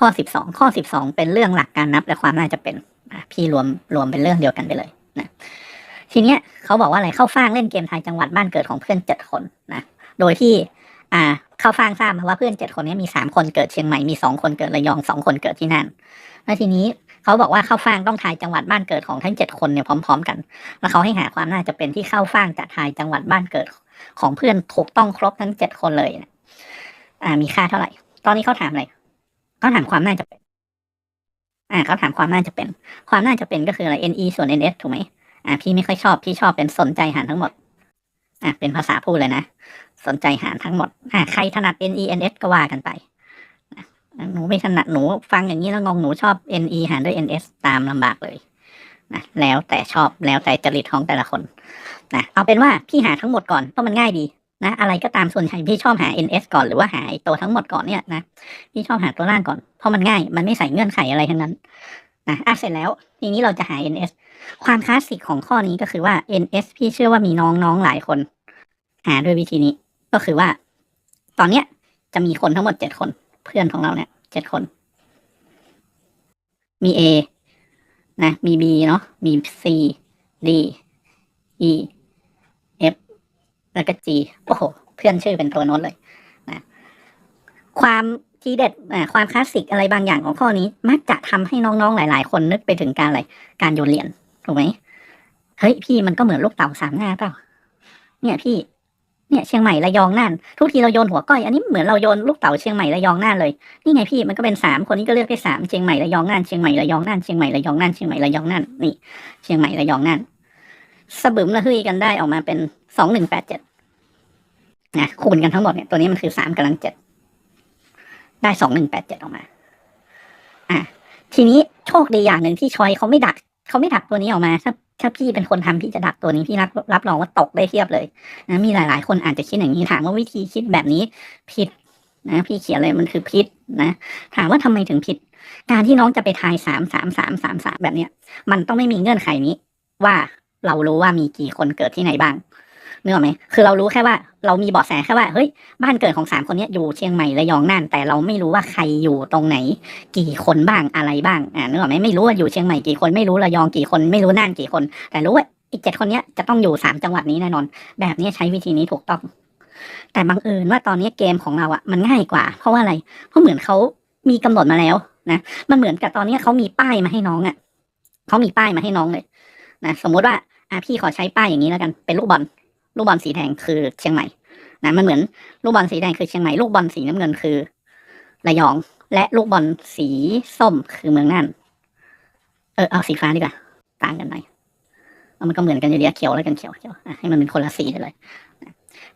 ข้อสิบสองข้อสิบสองเป็นเรื่องหลักการนับและความน่าจะเป็นพี่รวมรวมเป็นเรื่องเดียวกันไปเลยนะทีเนี้ยเขาบอกว่าอะไรเข้าฟ่างเล่นเกมทายจังหวัดบ้านเกิดของเพื่อนเจ็ดคนนะโดยที่อ่าเข้าฟ่างทราบมาว่าเพื่อนเจ็ดคนนี้มีสามคนเกิดเชียงใหม่มีสองคนเกิดระยองสองคนเกิดที่นั่นแล้วทีนี้เขาบอกว่าเข้าฟ่างต้องทายจังหวัดบ้านเกิดของทั้งเจ็ดคนเนี่ยพร้อม ๆ กัน แล้วเขาให้หาความน่าจะเป็นที่เข้าฟ่างจะทายจังหวัดบ้านเกิดของเพื่อนถูกต้องครบทั้งเจ็ดคนเลยนะอ่ามีค่าเท่าไหร่ ตอนนี้เขาถามอะไร เขาถามความน่าจะเป็น อ่าเขาถามความน่าจะเป็น ความน่าจะเป็นก็คืออะไร ne ส่วน ns ถูกไหมอ่าพี่ไม่ค่อยชอบ พี่ชอบเป็นสนใจหารทั้งหมด อ่าเป็นภาษาพูดเลยนะ สนใจหารทั้งหมด อ่าใครถนัด ne ns ก็ว่ากันไป หนูไม่ถนัดหนูฟังอย่างนี้แล้วงงหนูชอบ ne หารด้วย ns ตามลำบากเลยนะแล้วแต่ชอบแล้วแต่จริตของแต่ละคนนะเอาเป็นว่าพี่หาทั้งหมดก่อนเพราะมันง่ายดี นะอะไรก็ตามส่วนใหญ่พี่ชอบหา ns ก่อนหรือว่าหาตัวทั้งหมดก่อนเนี่ยนะพี่ชอบหาตัวล่างก่อนเพราะมันง่าย มันไม่ใส่เงื่อนไขอะไรทั้งนั้นนะอะเสร็จแล้วทีนี้เราจะหา ns ความคลาสสิกของข้อนี้ก็คือว่า ns พี่เชื่อว่ามีน้องๆหลายคน หาด้วยวิธีนี้ ก็คือว่า ตอนเนี้ยจะมีคนทั้งหมดเจ็ดคน เพื่อนของเราเนี่ยเจ็ดคน มี A นะมี B เนาะมี C D E แล้วก็ G โอ้โห เพื่อนชื่อเป็นตัวโน้นเลยนะความทีเด็ดความคลาสสิกอะไรบางอย่างของข้อนี้ มักจะทำให้น้องๆหลาย ๆ คนนึกไปถึงการอะไรการโยนเหรียญถูกไหมเฮ้ยพี่มันก็เหมือนลูกเต่าสามหน้าเปล่าเนี่ยพี่เนี่ยเชียงใหม่ระยองน่านทุกทีเราโยนหัวก้อยอันนี้เหมือนเราโยนลูกเต๋าเชียงใหม่ระยองน่านเลยนี่ไงพี่มันก็เป็นสามคนนี้ก็เลือกได้สามเชียงใหม่ระยองน่านเชียงใหม่ระยองน่านเชียงใหม่ระยองน่านเชียงใหม่ระยองน่านนี่เชียงใหม่ระยองน่าน สบึมละฮึยกันได้ออกมาเป็นสองหนึ่งแปดเจ็ดนะคูณกันทั้งหมดเนี่ยตัวนี้มันคือสามกำลังเจ็ดได้สองหนึ่งแปดเจ็ดออกมา อะ ทีนี้โชคดีอย่างหนึ่งที่ชอยเขาไม่ดักเขาไม่ดักตัวนี้ออกมา ถ้าถ้าพี่เป็นคนทำพี่จะดักตัวนี้พี่รับรับรองว่าตกได้เทียบเลยนะมีหลายๆ คนอาจจะคิดอย่างนี้ถามว่าวิธีคิดแบบนี้ผิดนะ พี่เขียนเลยมันคือผิดนะถามว่าทำไมถึงผิด การที่น้องจะไปทายสามสามสามสามสามแบบเนี้ย มันต้องไม่มีเงื่อนไขนี้ ว่า เรารู้ว่ามีกี่คนเกิดที่ไหนบ้างเนื้อไหมคือเรารู้แค่ว่า เรามีเบาะแสแค่ว่าเฮ้ยบ้านเกิดของสามคนนี้อยู่เชียงใหม่ระยองน่านแต่เราไม่รู้ว่าใครอยู่ตรงไหน กี่คนบ้างอะไรบ้างอ่าเนื้ออกไหมไม่รู้ว่าอยู่เชียงใหม่กี่คนไม่รู้ระยองกี่คนไม่รู้น่านกี่คน แต่รู้ว่าอีกเจ็ดคนนี้จะต้องอยู่สามจังหวัดนี้แน่นอน แบบนี้ใช้วิธีนี้ถูกต้อง แต่บังเอิญว่าตอนนี้เกมของเราอะมันง่ายกว่า เพราะว่าอะไร เพราะเหมือนเขามีกำหนดมาแล้วนะ มันเหมือนกับตอนนี้เขามีป้ายมาให้น้องอะเขามีป้ายมาให้น้องเลยนะสมมุติว่า อะพี่ขอใช้ป้ายอย่างนี้แล้วกันเป็นลูกบอลลูกบอลสีแดงคือเชียงใหม่นะมันเหมือนลูกบอลสีแดงคือเชียงใหม่ลูกบอลสีน้ำเงินคือระยอง และลูกบอลสีส้มคือเมืองน่านเออเอาสีฟ้าดีกว่าต่างกันหน่อยเอามันก็เหมือนกันอยู่ดีเขียวแล้วกันเขียวเขียวให้มันเป็นคนละสีเลย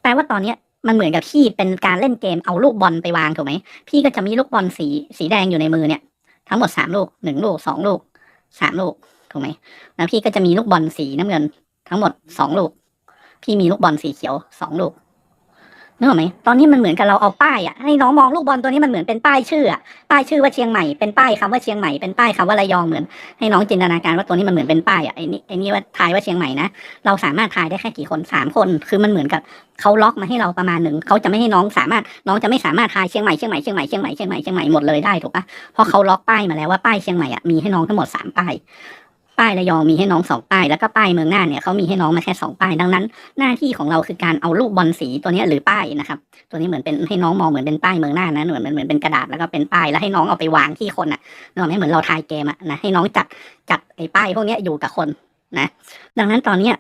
แปลว่าตอนเนี้ยมันเหมือนกับพี่เป็นการเล่นเกมเอาลูกบอลไปวางถูกไหมพี่ก็จะมีลูกบอลสีสีแดงอยู่ในมือเนี่ย ทั้งหมดสามลูกหนึ่งลูกสองลูกสามลูก ถูกไหมแล้วพี่ก็จะมีลูกบอลสีน้ำเงิน ทั้งหมดสองลูก พี่มีลูกบอลสีเขียวสองลูกนึกออกไหมตอนนี้มันเหมือนกับเราเอาป้ายอะให้น้องมองลูกบอลตัวนี้มันเหมือนเป็นป้ายชื่ออะป้ายชื่อว่าเชียงใหม่เป็นป้ายคำว่าเชียงใหม่เป็นป้ายคำว่าระยองเหมือนให้น้องจินตนาการว่าตัวนี้มันเหมือนเป็นป้ายอะไอ้นี่ไอ้นี่ว่าทายว่าเชียงใหม่นะเราสามารถทายได้แค่กี่คนสามคน คือมันเหมือนกับเขาล็อกมาให้เราประมาณหนึ่งเขาจะไม่ให้น้องสามารถน้องจะไม่สามารถทายเชียงใหม่เชียงใหม่เชียงใหม่เชียงใหม่เชียงใหม่เชียงใหม่หมดเลยได้ถูกปะเพราะเขาล็อกป้ายมาแล้วว่าป้ายเชียงใหม่อะมีให้น้องทั้งหมดสามป้าย ป้ายระยองมีให้น้องสองป้ายแล้วก็ป้ายเมืองน่านเนี่ยเขามีให้น้องมาแค่สองป้ายดังนั้น หน้าที่ของเราคือการเอาลูกบอลสีตัวนี้หรือป้ายนะครับ ตัวนี้เหมือนเป็นให้น้องมองเหมือนเป็นป้ายเมืองน่านนะเหมือนเหมือนเป็นกระดาษแล้วก็เป็นป้ายแล้วให้น้องเอาไปวางที่คนอะเนกอะไหมเหมือนเราทายเกมอะนะให้น้องจัดจัดไอ้ป้ายพวกนี้อยู่กับคนนะดังนั้นตอนเนี้ย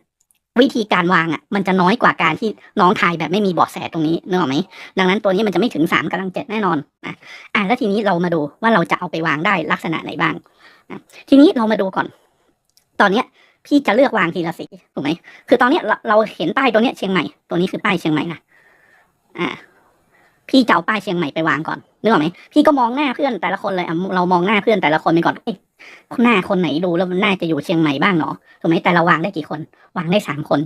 วิธีการวางอะมันจะน้อยกว่าการที่น้องทายแบบไม่มีบาะแสตรงนี้นึกออกไหมดังนั้นตัวนี้มันจะไม่ถึงสามกำลังเจ็ดแน่นอนนะอะแล้วทีนี้เรามาดูว่าเราจะเอาไปวางได้ลักษณะไหนบ้างนะทีนี้เรามาดูก่อน ตอนเนี้ยพี่จะเลือกวางทีละสีถูกไหมคือตอนเนี้ยเราเราเห็นป้ายตัวเนี้ยเชียงใหม่ตัวนี้คือป้ายเชียงใหม่นะอ่าพี่จะเอาป้ายเชียงใหม่ไปวางก่อนนึกออกไหมพี่ก็มองหน้าเพื่อนแต่ละคนเลยเรามองหน้าเพื่อนแต่ละคนไปก่อนเอ๊ะหน้าคนไหนดูแล้วมันน่าจะอยู่เชียงใหม่บ้างเนาะถูกไหมแต่เราวางได้กี่คน วางได้สามคน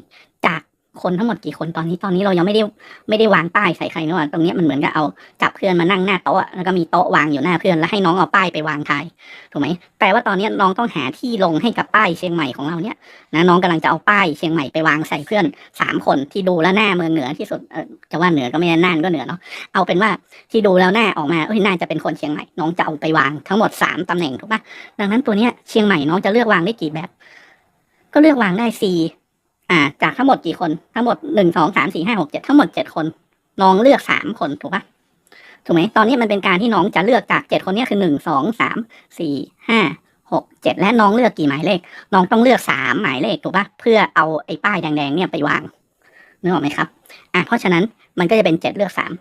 จาก คนทั้งหมดกี่คนตอนนี้ตอนนี้เรายังไม่ได้ไม่ได้วางป้ายใส่ใครเนอะตรงนี้มันเหมือนกับเอาจับเพื่อนมานั่งหน้าโต๊ะแล้วก็มีโต๊ะวางอยู่หน้าเพื่อนแล้วให้น้องเอาป้ายไปวางทายถูกไหมแปลว่าตอนนี้น้องต้องหาที่ลงให้กับป้ายเชียงใหม่ของเราเนี่ยนะน้องกำลังจะเอาป้ายเชียงใหม่ไปวางใส่เพื่อนสามคนที่ดูแล้วหน้าเมืองเหนือที่สุดเออจะว่าเหนือก็ไม่แน่น่านก็เหนือเนาะเอาเป็นว่าที่ดูแล้วหน้าออกมาเอ้ยน่าจะเป็นคนเชียงใหม่น้องจะเอาไปวางทั้งหมดสามตำแหน่งถูกปะดังนั้นตัวเนี้ยเชียงใหม่น้องจะเลือกวางได้กี่แบบ ก็เลือกวางได้สี่ อ่า จากทั้งหมดกี่คน ทั้งหมดหนึ่งสองสามสี่ห้าหกเจ็ดทั้งหมดเจ็ดคน น้องเลือกสามคนถูกปะถูกไหมตอนนี้มันเป็นการที่น้องจะเลือกจากเจ็ดคนนี้คือหนึ่งสองสามสี่ห้าหกเจ็ดและน้องเลือกกี่หมายเลข น้องต้องเลือกสามหมายเลขถูกปะเพื่อเอาไอ้ป้ายแดงๆเนี่ยไปวางนึกออกไหมครับ อะเพราะฉะนั้นมันก็จะเป็นเจ็ดเลือกสาม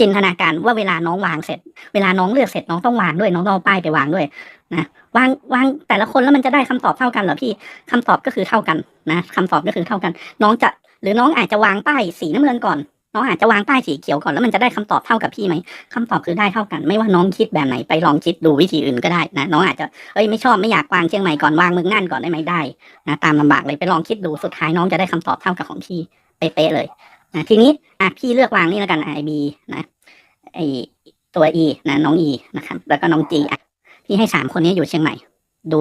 จินตนาการว่าเวลาน้องวางเสร็จ เวลาน้องเลือกเสร็จน้องต้องวางด้วย น้องต้องป้ายไปวางด้วยนะวางวางแต่ละคนแล้วมันจะได้คำตอบเท่ากันเหรอพี่คำตอบก็คือเท่ากันนะคำตอบก็คือเท่ากัน น้องจะหรือน้องอาจจะวางป้ายสีน้ำเงินก่อนน้องอาจจะวางป้ายสีเขียวก่อนแล้วมันจะได้คำตอบเท่ากับพี่ไหมคำตอบคือได้เท่ากัน ไม่ว่าน้องคิดแบบไหนไปลองคิดดูวิธีอื่นก็ได้นะน้องอาจจะเอ้ยไม่ชอบไม่อยากวางเชียงใหม่ก่อนวางเมืองน่านก่อนได้ไหมได้นะตามลำบากเลยไปลองคิดดูสุดท้ายน้องจะได้คำตอบเท่ากับของพี่เป๊ะเลยนะทีนี้อะพี่เลือกวางนี่แล้วกันไอบีนะไอตัว E นะน้อง E นะครับแล้วก็น้อง G อะ พี่ให้สามคนนี้อยู่เชียงใหม่ ดู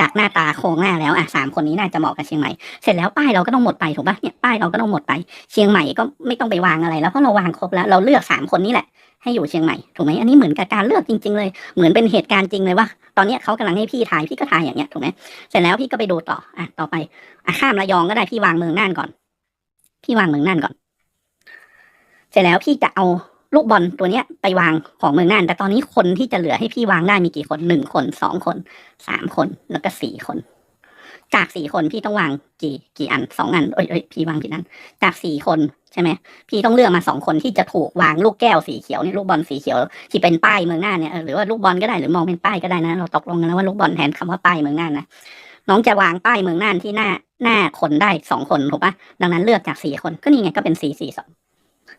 จากหน้าตาโครงหน้าแล้วอะสามคนนี้น่าจะเหมาะกับเชียงใหม่เสร็จแล้วป้ายเราก็ต้องหมดไปถูกปะเนี่ยป้ายเราก็ต้องหมดไปเชียงใหม่ก็ไม่ต้องไปวางอะไร แล้วเพราะเราวางครบแล้วเราเลือกสามคนนี้แหละให้อยู่เชียงใหม่ถูกไหมอันนี้เหมือนกับการเลือกจริง ๆ เลยเหมือนเป็นเหตุการณ์จริงเลยว่า ตอนนี้เขากำลังให้พี่ทายพี่ก็ทายอย่างเงี้ยถูกไหมเสร็จแล้วพี่ก็ไปดูต่ออะต่อไปอะข้ามระยองก็ได้พี่วางเมืองน่านก่อน พี่วางเมืองน่านก่อน เสร็จแล้วพี่จะเอา ลูกบอลตัวเนี้ยไปวางของเมืองน่าน แต่ตอนนี้คนที่จะเหลือให้พี่วางได้มีกี่คนหนึ่งคนสองคนสามคนแล้วก็สี่คน จากสี่คนพี่ต้องวางกี่กี่อันสองอันเอ้ยเอ้ยพี่วางผิดอันจากสี่คนใช่ไหมพี่ต้องเลือกมาสองคนที่จะถูกวางลูกแก้วสีเขียวเนี่ยลูกบอลสีเขียวที่เป็นป้ายเมืองน่านเนี่ยหรือว่าลูกบอลก็ได้หรือมองเป็นป้ายก็ได้นะ เราตกลงกันแล้วว่าลูกบอลแทนคำว่าป้ายเมืองน่านนะน้องจะวางป้ายเมืองน่านที่หน้าหน้าคนได้สองคนถูกปะดังนั้นเลือกจากสี่คนก็นี่ไงก็เป็นสี่สี่สอง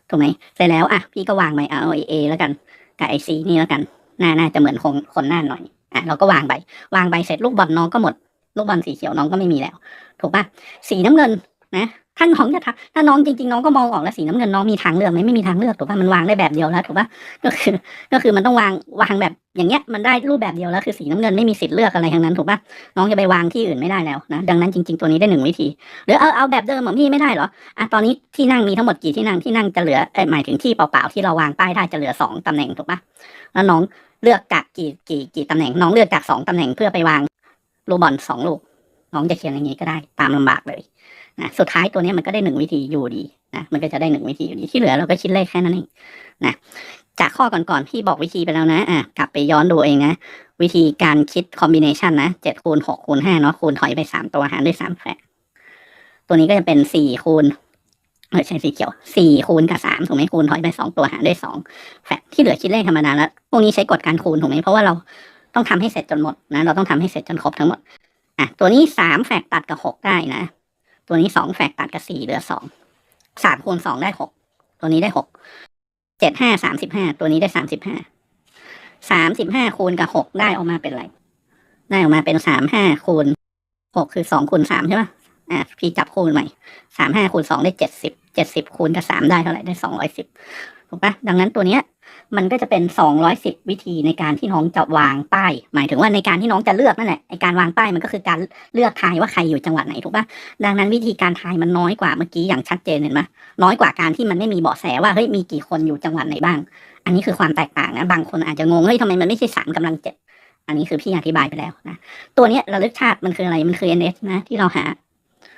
ถูกไหมเสร็จแล้วอะพี่ก็วางไปเอาไอเอแล้วกันกับไอซีนี่แล้วกันหน้าน่าจะเหมือนคนคนหน้าหน่อยอะเราก็วางไป วางไปเสร็จลูกบอลน้องก็หมด ลูกบอลสีเขียวน้องก็ไม่มีแล้ว ถูกปะสีน้ำเงินนะ ถ้าน้องจะทำถ้าน้องจริงๆน้องก็มองออกแล้วสีน้ำเงินน้องมีทางเลือกไหมไม่มีทางเลือกถูกป่ะมันวางได้แบบเดียวแล้วถูกป่ะก็คือก็คือมันต้องวางวางแบบอย่างเงี้ยมันได้รูปแบบเดียวแล้วคือสีน้ำเงินไม่มีสิทธิ์เลือกอะไรทั้งนั้นถูกป่ะน้องจะไปวางที่อื่นไม่ได้แล้วนะดังนั้นจริงๆตัวนี้ได้หนึ่งวิธีหรือเอาเอาแบบเดิมของพี่ไม่ได้เหรออะตอนนี้ที่นั่งมีทั้งหมดกี่ที่นั่งที่นั่งจะเหลือเอ้ยหมายถึงที่เปล่าๆที่เราวางป้ายได้จะเหลือสองตำแหน่งถูกป่ะแล้วน้องเลือกจากกี่กี่กี่ตำแหน่งน้องเลือกจากสองตำแหน่งเพื่อไปวางลูกบอลสองลูกน้องจะเขียนอย่างนี้ก็ได้ตามลำบากเลย นะสุดท้ายตัวนี้มันก็ได้หนึ่งวิธีอยู่ดีนะมันก็จะได้หนึ่งวิธีอยู่ดีที่เหลือเราก็คิดเลขแค่นั้นเองนะจากข้อก่อนๆพี่บอกวิธีไปแล้วนะอะกลับไปย้อนดูเองนะ วิธีการคิดคอมบิเนชันนะเจ็ดคูณหกคูณห้าเนาะคูณถอยไปสามตัวหารด้วยสามแฝงตัวนี้ก็จะเป็นสี่คูณไม่ใช่สีเขียวสี่คูณกับสามถูกไหมคูณถอยไปสองตัวหารด้วยสองแฝงที่เหลือคิดเลขธรรมดาแล้วพวกนี้ใช้กฎการคูณถูกไหมเพราะว่าเราต้องทำให้เสร็จจนหมดนะ เราต้องทำให้เสร็จจนครบทั้งหมดอะตัวนี้สามแฝกตัดกับหกได้นะ ตัวนี้สองแฝกตัดกับสี่เหลือสองสามคูณสองได้หกตัวนี้ได้หกเจ็ดห้าสามสิบห้าตัวนี้ได้สามสิบห้าสามสิบห้าคูณกับหกได้ออกมาเป็นอะไรได้ออกมาเป็นสามห้าคูณหกคือสองคูณสามใช่ปะอะพี่จับคูณใหม่สามห้าคูณสองได้เจ็ดสิบเจ็ดสิบคูณกับสามได้เท่าไหร่ได้สองร้อยสิบถูกปะดังนั้นตัวเนี้ย มันก็จะเป็นสองร้อยสิบวิธีในการที่น้องจะวางป้าย หมายถึงว่าในการที่น้องจะเลือกนั่นแหละไอการวางป้ายมันก็คือการเลือกทายว่าใครอยู่จังหวัดไหนถูกปะดังนั้นวิธีการทายมันน้อยกว่าเมื่อกี้อย่างชัดเจนเห็นไหมน้อยกว่าการที่มันไม่มีเบาะแสว่าเฮ้ยมีกี่คนอยู่จังหวัดไหนบ้าง อันนี้คือความแตกต่างนะบางคนอาจจะงงเฮ้ยทำไมมันไม่ใช่สามกำลังเจ็ดอันนี้คือพี่อธิบายไปแล้วนะตัวนี้ระลึกชาติมันคืออะไรมันคือ ns นะที่เราหา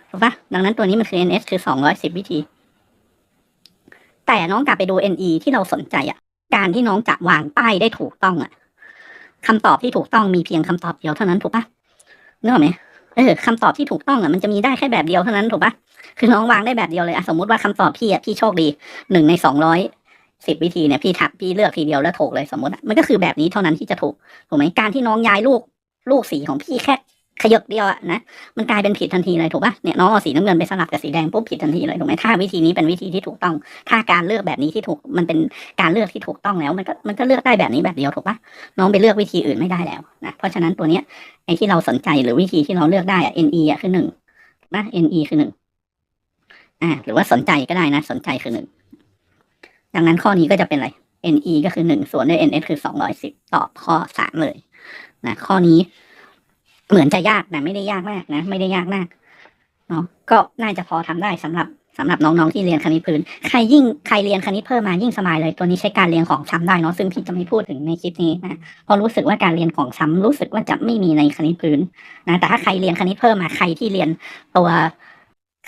ถูกปะดังนั้นตัวนี้มันคือ ns คือสองร้อยสิบวิธี แต่น้องกลับไปดู ne ที่เราสนใจอะ การที่น้องจะวางป้ายได้ถูกต้องอะคำตอบที่ถูกต้องมีเพียงคำตอบเดียวเท่านั้นถูกปะนึกออกไหมเออคำตอบที่ถูกต้องอะมันจะมีได้แค่แบบเดียวเท่านั้นถูกปะคือน้องวางได้แบบเดียวเลยอะสมมติว่าคำตอบพี่อะพี่โชคดีหนึ่งในสองร้อยสิบวิธีเนี่ยพี่ถักพี่เลือกทีเดียวแล้วถูกเลยสมมติอะมันก็คือแบบนี้เท่านั้นที่จะถูกถูกไหมการที่น้องย้ายลูกลูกสีของพี่แค่ ขยกเดียวอะนะมันกลายเป็นผิดทันทีเลยถูกปะเนี่ยน้องเอาสีน้ำเงินไปสลับกับสีแดงปุ๊บผิดทันทีเลยถูกไหมถ้าวิธีนี้เป็นวิธีที่ถูกต้อง ถ้าการเลือกแบบนี้ที่ถูกมันเป็นการเลือกที่ถูกต้องแล้ว มันก็มันก็เลือกได้แบบนี้แบบเดียวถูกปะน้องไปเลือกวิธีอื่นไม่ได้แล้วนะเพราะฉะนั้นตัวเนี้ยไอ้ที่เราสนใจหรือวิธีที่เราเลือกได้อะ NE อะคือหนึ่งนะ NE คือหนึ่งอ่าหรือว่าสนใจก็ได้นะ สนใจคือหนึ่งดังนั้นข้อนี้ก็จะเป็นอะไร NE ก็คือหนึ่งส่วนด้วย NS คือสองร้อยสิบตอบข้อสามเลยนะข้อนี้ เหมือนจะยากนะไม่ได้ยากมากนะไม่ได้ยากมากเนาะก็น่าจะพอทำได้สำหรับสำหรับน้องๆที่เรียนคณิตพื้น ใครยิ่งใครเรียนคณิตเพิ่มมายิ่งสบายเลยตัวนี้ใช้การเรียนของซ้ำได้เนาะซึ่งพี่จะไม่พูดถึงในคลิปนี้นะเพราะรู้สึกว่าการเรียนของซ้ำรู้สึกว่าจะไม่มีในคณิตพื้นนะแต่ถ้าใครเรียนคณิตเพิ่มมาใครที่เรียนตัว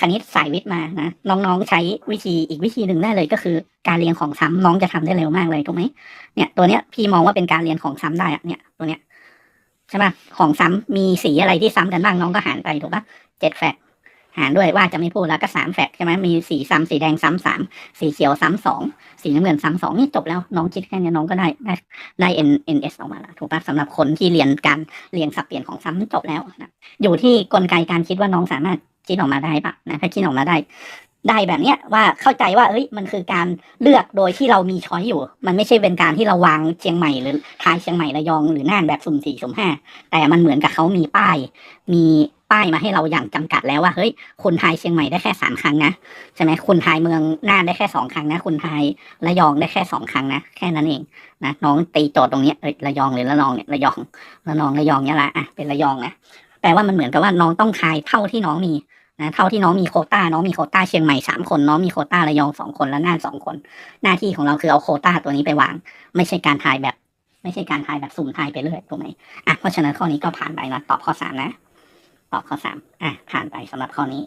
คณิตสายวิทย์มานะน้องๆใช้วิธีอีกวิธีหนึ่งได้เลยก็คือ การเรียนของซ้ำน้องจะทำได้เร็วมากเลยถูกไหมเนี่ยตัวเนี้ยพี่มองว่าเป็นการเรียนของซ้ำได้อะเนี่ยตัวเนี้ย ใช่ปะของซ้ำมีสีอะไรที่ซ้ำกันบ้างน้องก็หารไปถูกปะเจ็ดแฟกหารด้วยว่าจะไม่พูดแล้วก็สามแฟกใช่ไหมมีสีซ้ำสีแดงซ้ำสามสีเขียวซ้ำสองสีน้ำเงินซ้ำสองนี่จบแล้วน้องคิดแค่นี้น้องก็ได้ได้ได้ N N S ออกมาแล้วถูกปะสำหรับคนที่เรียนการเรียงสับเปลี่ยนของซ้ำจบแล้วนะอยู่ที่กลไกการคิดว่าน้องสามารถคิดออกมาได้ปะนะถ้าคิดออกมาได้ ได้แบบเนี้ยว่าเข้าใจว่าเอ้ยมันคือการเลือกโดยที่เรามีช้อยอยู่ มันไม่ใช่เป็นการที่เราวางเชียงใหม่หรือทายเชียงใหม่ระยองหรือน่านแบบสุ่มสี่สุ่มห้าแต่มันเหมือนกับเขามีป้าย มีป้ายมาให้เราอย่างจำกัดแล้วว่าเฮ้ยคุณทายเชียงใหม่ได้แค่สามครั้งนะใช่ไหมคุณทายเมืองน่านได้แค่สองครั้งนะคุณทายระยองได้แค่สองครั้งนะแค่นั้นเองนะน้องตีโจทย์ตรงเนี้ยเอ้ยระยองหรือระนองเนี่ยระยองระนองระยองเนี่ยละอะเป็นระยองนะแปลว่ามันเหมือนกับว่าน้องต้องทายเท่าที่น้องมี นะเท่าที่น้องมีโคต้าน้องมีโคต้าเชียงใหม่สามคน น้องมีโคต้าระยองสองคนและน่านสองคน หน้าที่ของเราคือเอาโคต้าตัวนี้ไปวาง ไม่ใช่การทายแบบ ไม่ใช่การทายแบบสุ่มทายไปเรื่อยถูกไหมอะเพราะฉะนั้นข้อนี้ก็ผ่านไปนะตอบข้อสามนะ ตอบข้อสามอะผ่านไปสำหรับข้อนี้